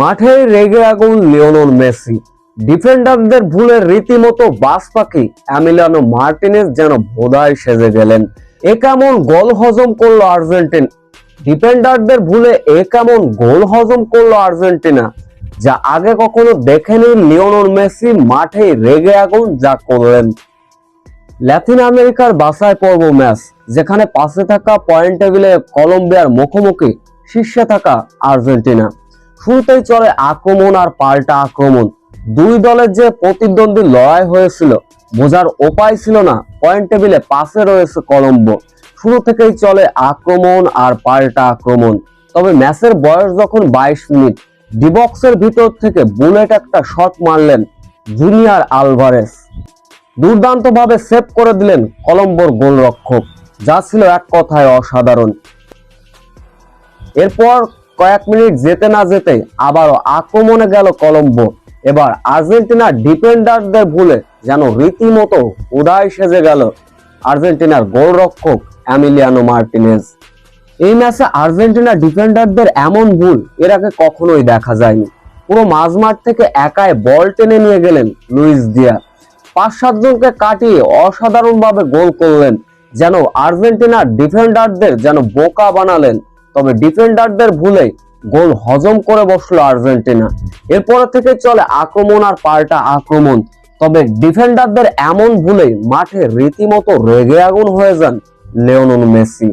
মাঠে রেগে আগুন লিওনল মেসি। ডিফেন্ডারদের ভুলে রীতিমতো বাস পাখি অ্যামিলিয়ানো মার্টিনেজ যেন ভোদায় সেজে গেলেন। এ কেমন গোল হজম করল আর্জেন্টিন? ডিফেন্ডারদের ভুলে এ কেমন গোল হজম করল আর্জেন্টিনা? যা আগে কখনো দেখেনি লিওনল মেসি মাঠে রেগে আগুন যা করলেন। ল্যাটিন আমেরিকার বাছাই পর্ব ম্যাচ, যেখানে পাশে থাকা পয়েন্ট টেবিলে কলম্বিয়ার মুখোমুখি শীর্ষে থাকা আর্জেন্টিনা। শুরুতেই চলে আক্রমণ আর পাল্টা আক্রমণ। দুই দলের যে প্রতিদ্বন্দ্বী লড়াই হয়েছিল, বোঝার উপায় ছিল না। পয়েন্ট টেবিলে পাশে রয়েছে কলম্বো। শুরু থেকেই চলে আক্রমণ আর পাল্টা আক্রমণ। তবে ম্যাচের বয়স যখন বাইশ মিনিট ডিবক্সের ভিতর থেকে বুলেট একটা শট মারলেন জুনিয়র আলভারেস। দুর্দান্তভাবে সেভ করে দিলেন কলম্বোর গোলরক্ষক, যা ছিল এক কথায় অসাধারণ। এরপর কয়েক মিনিট যেতে না যেতে আবারও আক্রমণে গেল কলম্বো। এবার আর্জেন্টিনার ডিফেন্ডারদের ভুলে যেন রীতিমতো উদয় সেজে গেল আর্জেন্টিনার গোলরক্ষক অ্যামিলিয়ানো মার্টিনেজ। এই ম্যাচে আর্জেন্টিনা ডিফেন্ডারদের এমন ভুল এর আগে কখনোই দেখা যায়নি। পুরো মাঝমাঠ থেকে একাই বল টেনে নিয়ে গেলেন লুইস দিয়া পাঁচ সাতজনকে কাটিয়ে অসাধারণভাবে গোল করলেন যেন আর্জেন্টিনার ডিফেন্ডারদের যেন বোকা বানালেন তবে ডিফেন্ডারদের ভুলে গোল হজম করে বসল আর্জেন্টিনা। এরপর থেকে চলে আক্রমণ আর পাল্টা আক্রমণ। তবে ডিফেন্ডারদের এমন ভুলে মাঠে রীতিমতো রেগে আগুন হয়ে যান লিওনেল মেসি।